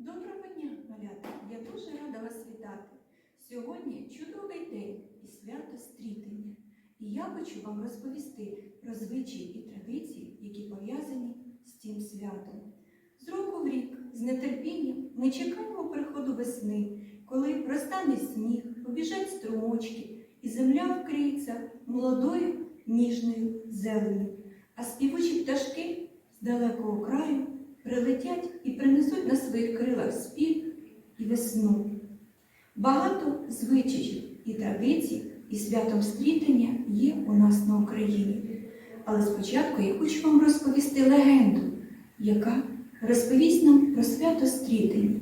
Доброго дня, малята! Я дуже рада вас вітати. Сьогодні чудовий день і свято стрітення. І я хочу вам розповісти про звичаї і традиції, які пов'язані з цим святом. З року в рік, з нетерпінням, ми чекаємо приходу весни, коли розтане сніг, побіжать струмочки, і земля вкриється молодою ніжною зеленю. А співучі пташки з далекого краю прилетять і принесуть на своїх крилах спів і весну. Багато звичаїв і традицій і святом стрітення є у нас на Україні. Але спочатку я хочу вам розповісти легенду, яка розповість нам про свято стрітення.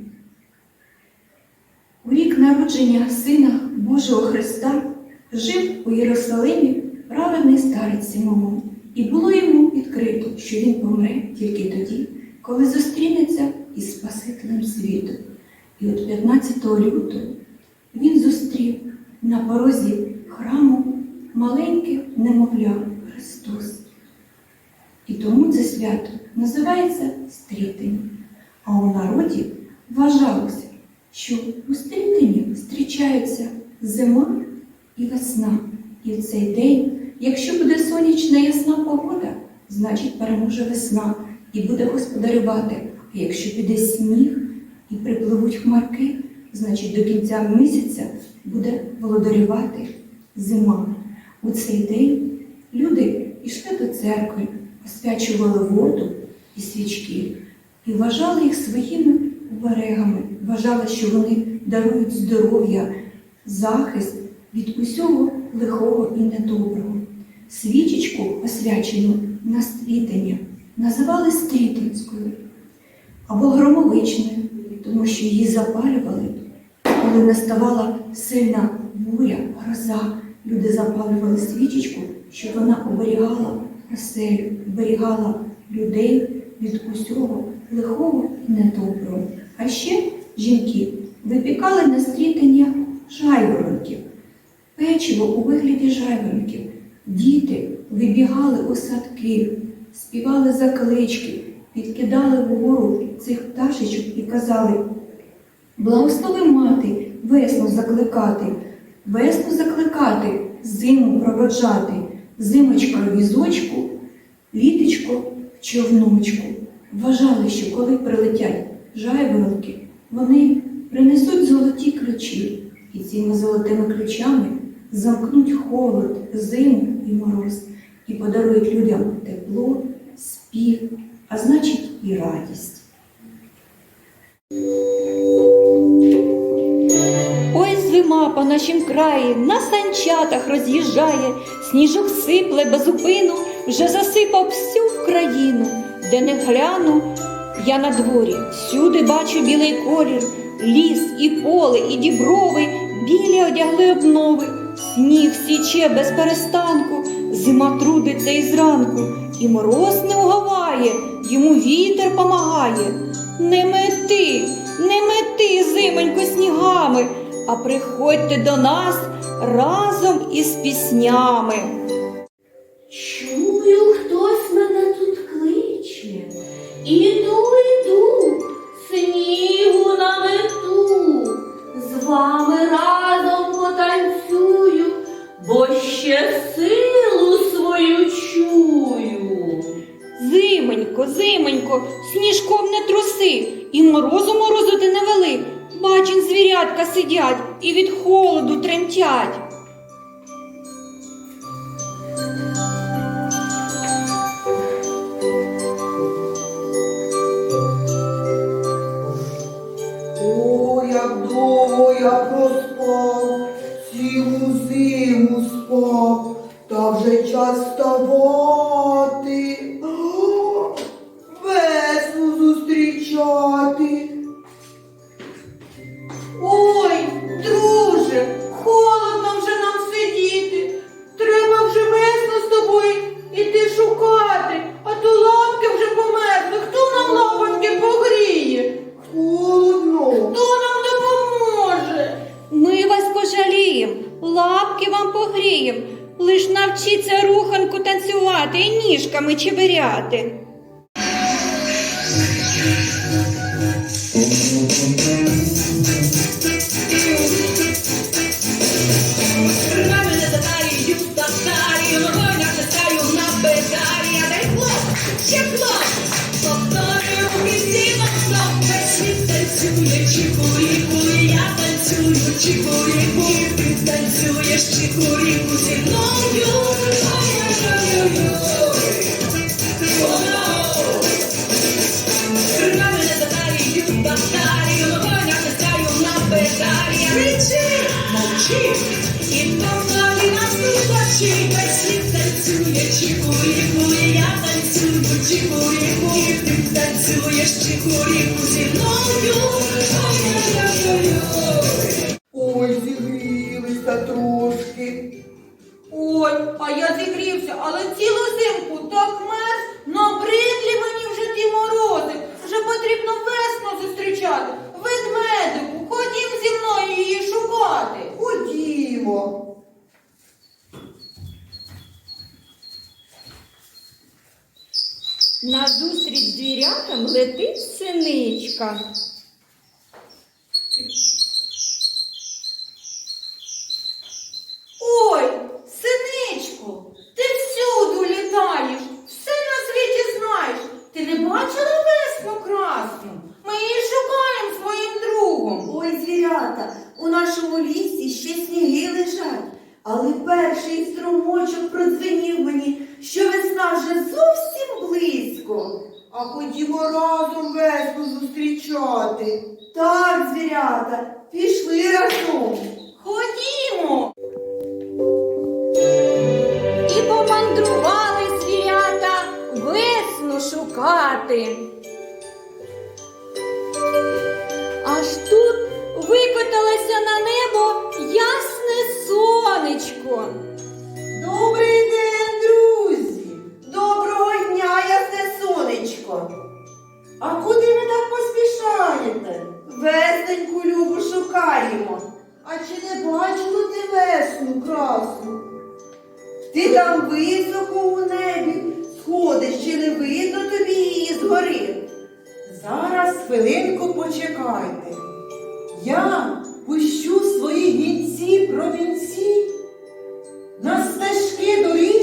У рік народження Сина Божого Христа жив у Єрусалимі праведний старець Симеон, і було йому відкрито, що він помре тільки тоді, коли зустрінеться із Спасителем світу. І от 15 лютого він зустрів на порозі храму маленьке немовля Христос. І тому це свято називається стрітення. А у народі вважалося, що у стрітенні зустрічаються зима і весна. І в цей день, якщо буде сонячна ясна погода, значить переможе весна і буде господарювати. А якщо піде сніг і припливуть хмарки, значить до кінця місяця буде володарювати зима. У цей день люди йшли до церкви, освячували воду і свічки і вважали їх своїми оберегами, вважали, що вони дарують здоров'я, захист від усього лихого і недоброго. Свічечку, освячену на стрітення, називали стрітинською або громовичною, тому що її запалювали, коли наставала сильна буря, гроза. Люди запалювали свічечку, щоб вона оберігала оселю, оберігала людей від усього лихого і недоброго. А ще жінки випікали на стрітання жайворонків, печиво у вигляді жайворонків. Діти вибігали у садки, співали заклички, підкидали вгору цих пташечок і казали Благослови мати, весну закликати, весну закликати, зиму проводжати, зимочка в візочку, літочко в човночку. Вважали, що коли прилетять жайворонки, вони принесуть золоті ключі, і цими золотими ключами замкнуть холод, зиму і мороз, і подарують людям тепло, спів, а значить і радість. Ой, зима по нашім краї на санчатах роз'їжджає, сніжок сипле без зупину, вже засипав всю країну, де не гляну я на дворі, всюди бачу білий колір, ліс і поле, і діброви, білі одягли обнови, сніг січе без перестанку, зима трудиться і зранку, і мороз не угаває, йому вітер помагає. Не мети, не мети, зимонько, снігами, а приходьте до нас разом із піснями. Зимонько, зименько, сніжком не труси, і морозу морозу ти не вели. Бачень, звірятка сидять і від холоду тремтять. ніжками чеберяти. Чику-ріку, ти танцюєш, чику-ріку зі мною. Чіку-ріку, ти танцюєш, чіку-ріку зі мною. а ходімо разом весну зустрічати. Так, звірята, пішли разом. Ходімо. І помандрували звірята весну шукати. Аж тут викоталося на небо ясне сонечко. хвилинку почекайте. Я пущу свої гінці провінці, на стежки доріг.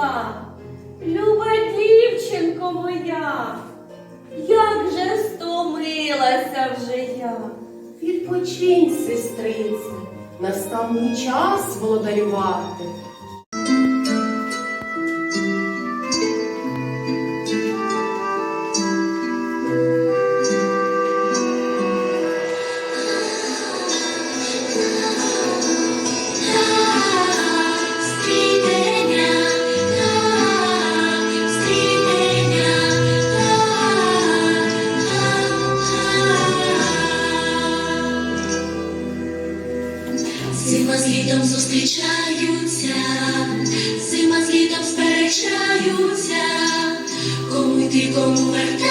прийшла, люба дівчинко моя, як же стомилася вже я. Відпочинь, сестрице, настав мій час володарювати. contigo, mujer.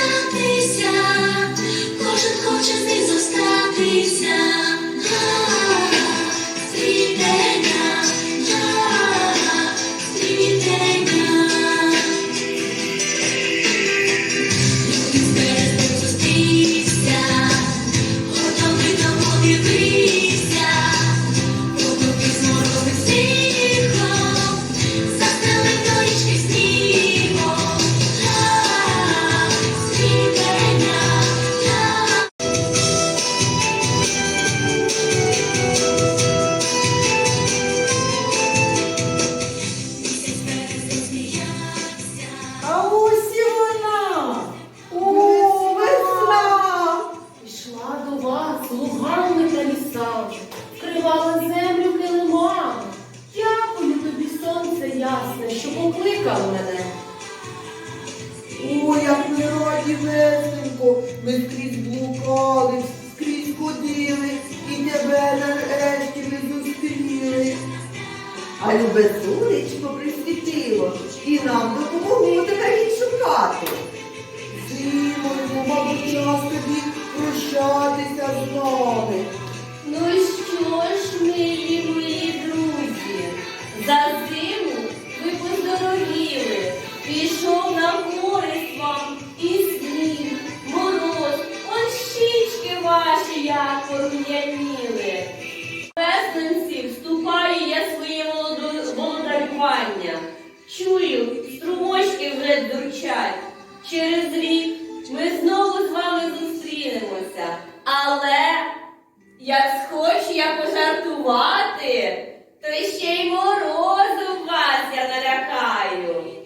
Сонечко присвітило і нам допомогло тебе відшукати. Зимою, мабуть, час тобі прощатися з нами. Ну що ж, милі мої друзі, за зиму ви поздоровіли, пішов на користь вам і сніг, мороз, он щічки ваші як порум'яніли. Чую, струмочки вже дурчать. Через рік ми знову з вами зустрінемося. Але як схочу я пожартувати, то ще й морозу вас я налякаю.